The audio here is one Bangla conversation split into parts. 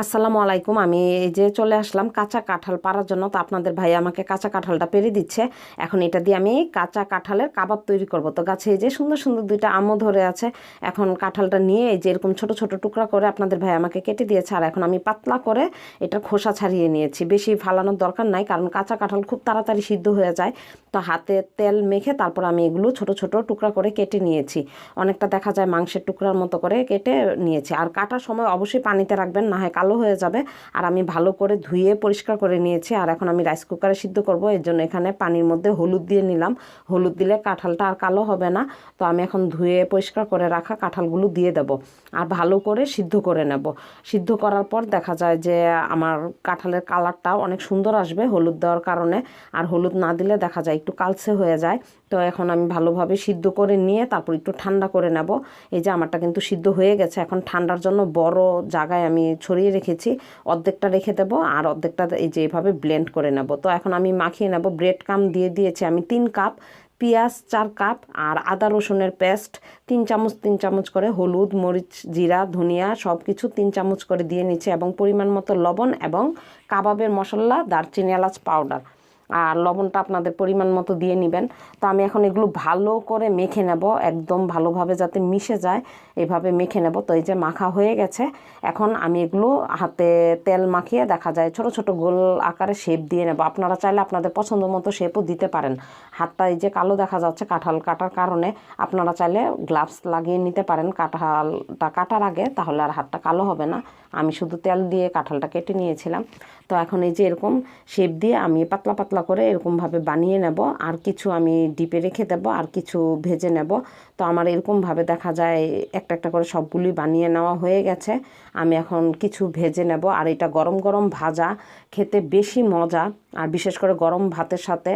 আসসালামু আলাইকুম। আমি এই যে চলে আসলাম কাঁচা কাঁঠাল পাড়ার জন্য। তো আপনাদের ভাই আমাকে কাঁচা কাঁঠালটা পেরে দিচ্ছে। এখন এটা দিয়ে আমি কাঁচা কাঁঠালের কাবাব তৈরি করব। তো গাছে এই যে সুন্দর সুন্দর দুইটা আমও ধরে আছে। এখন কাঁঠালটা নিয়ে এই যে এরকম ছোট ছোট টুকরা করে আপনাদের ভাই আমাকে কেটে দিয়েছে। আর এখন আমি পাতলা করে এটার খোসা ছাড়িয়ে নিয়েছি। বেশি ফালানোর দরকার নাই, কারণ কাঁচা কাঁঠাল খুব তাড়াতাড়ি সিদ্ধ হয়ে যায়। তো হাতে তেল মেখে তারপর আমি এগুলো ছোট ছোট টুকরা করে কেটে নিয়েছি। অনেকটা দেখা যায় মাংসের টুকরার মতো করে কেটে নিয়েছি। আর কাটার সময় অবশ্যই পানিতে রাখবেন, না হয় কালো হয়ে যাবে। আর আমি ভালো করে ধুয়ে পরিষ্কার করে নিয়েছি। আর এখন আমি রাইস কুকারে সিদ্ধ করব। এর জন্য এখানে পানির মধ্যে হলুদ দিয়ে নিলাম। হলুদ দিলে কাঁঠালটা আর কালো হবে না। তো আমি এখন ধুয়ে পরিষ্কার করে রাখা কাঁঠালগুলো দিয়ে দেব। আর ভালো করে সিদ্ধ করে নেব। সিদ্ধ করার পর দেখা যায় যে, আমার কাঁঠালের কালারটাও অনেক সুন্দর আসবে হলুদ দেওয়ার কারণে। আর হলুদ না দিলে দেখা যায় একটু কালসে হয়ে যায়। তো এখন আমি ভালোভাবে সিদ্ধ করে নিয়ে তারপর একটু ঠান্ডা করে নেব। এই যে, আমারটা কিন্তু সিদ্ধ হয়ে গেছে। এখন ঠান্ডার জন্য বড় জায়গায় আমি ছড়িয়ে রেখেছি, অর্ধেকটা রেখে দেবো আর অর্ধেকটা এই যে এভাবে ব্লেন্ড করে নেব। তো এখন আমি মাখিয়ে নেব ব্রেড কাম দিয়ে দিয়েছি আমি তিন কাপ পেঁয়াজ চার কাপ আর আদা রসুনের পেস্ট তিন চামচ তিন চামচ করে হলুদ, মরিচ, জিরা, ধনিয়া সব কিছু তিন চামচ করে দিয়ে নিচ্ছে এবং পরিমাণ মতো লবণ এবং কাবাবের মশলা, দারচিনি, এলাচ পাউডার আর লবণটা আপনাদের পরিমাণ মতো দিয়ে নেবেন। তো আমি এখন এগুলো ভালো করে মেখে নেব, একদম ভালোভাবে যাতে মিশে যায়, এভাবে মেখে নেব। তো এই যে মাখা হয়ে গেছে, এখন আমি এগুলো হাতে তেল মাখিয়ে দেখা যায় ছোট ছোট গোল আকারে শেপ দিয়ে নেব। আপনারা চাইলে আপনাদের পছন্দ মতো শেপও দিতে পারেন। হাতটা এই যে কালো দেখা যাচ্ছে কাঁঠাল কাটার কারণে, আপনারা চাইলে গ্লাভস লাগিয়ে নিতে পারেন। কাঁঠালটা কাটার আগে, তাহলে আর হাতটা কালো হবে না। আমি শুধু তেল দিয়ে কাঁঠালটা কেটে নিয়েছিলাম। তো এখন এই যে এরকম শেপ দিয়ে আমি পাতলা পাতলা করে এরকমভাবে বানিয়ে নেব। আর কিছু আমি ডিপে রেখে দেব, আর কিছু ভেজে নেব। তো আমার এরকমভাবে দেখা যায় একটা একটা করে সবগুলি বানিয়ে নেওয়া হয়ে গেছে। আমি এখন কিছু ভেজে নেব। আর এটা গরম গরম ভাজা, খেতে বেশি মজা। আর বিশেষ করে গরম ভাতের সাথে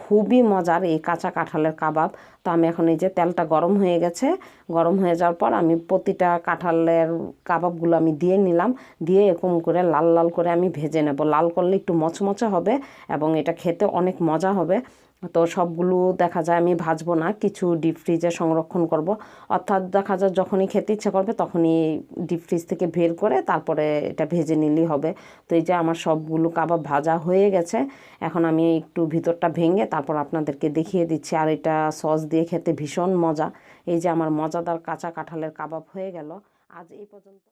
খুবই মজার এই কাঁচা কাঁঠালের কাবাব। তো আমি এখন এই যে তেলটা গরম হয়ে গেছে, গরম হয়ে যাওয়ার পর আমি প্রতিটা কাঁঠালের কাবাবগুলো আমি দিয়ে নিলাম, দিয়ে এরকম করে লাল লাল করে আমি ভেজে নেব। লাল করলে একটু মচমচে হবে এবং এটা খেতে অনেক মজা হবে। তো সবগুলো দেখা যায় আমি ভাজবো না, কিছু ডিপ ফ্রিজে সংরক্ষণ করব। অর্থাৎ দেখা যায় যখনই খেতে ইচ্ছা করবে তখনই ডিপ ফ্রিজ থেকে বের করে তারপরে এটা ভেজে নিলেই হবে। তো এই যে আমার সবগুলো কাবাব ভাজা হয়ে গেছে, এখন আমি একটু ভিতরটা ভেঙে তারপর আপনাদেরকে দেখিয়ে দিচ্ছি। আর এটা সস দিয়ে খেতে ভীষণ মজা। এই যে আমার মজাদার কাঁচা কাঁঠালের কাবাব হয়ে গেল। আজ এই পর্যন্ত।